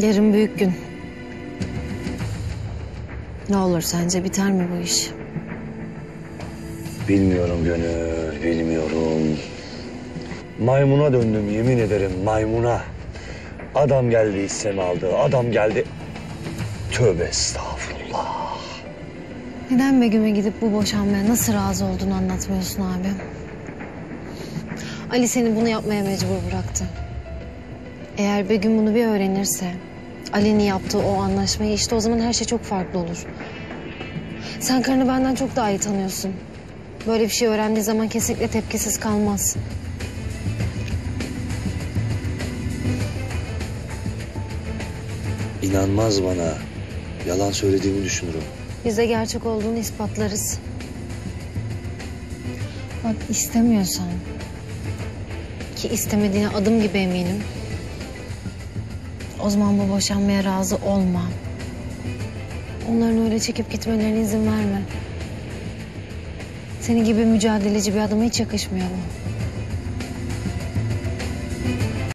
Yarın büyük gün. Ne olur sence biter mi bu iş? Bilmiyorum Gönül, bilmiyorum. Maymuna döndüm yemin ederim maymuna. Adam geldi hissemi aldı, adam geldi. Tövbe estağfurullah. Neden Begüm'e gidip bu boşanmaya nasıl razı olduğunu anlatmıyorsun abi? Ali seni bunu yapmaya mecbur bıraktı. Eğer Begüm bunu bir öğrenirse... Ali'nin yaptığı o anlaşmayı işte o zaman her şey çok farklı olur. Sen karını benden çok daha iyi tanıyorsun. Böyle bir şey öğrendiği zaman kesinlikle tepkisiz kalmaz. İnanmaz bana. Yalan söylediğimi düşünürüm. Biz de gerçek olduğunu ispatlarız. Bak istemiyorsan ki istemediğine adım gibi eminim. O zaman bu boşanmaya razı olma. Onların öyle çekip gitmelerine izin verme. Senin gibi mücadeleci bir adama hiç yakışmıyor bu.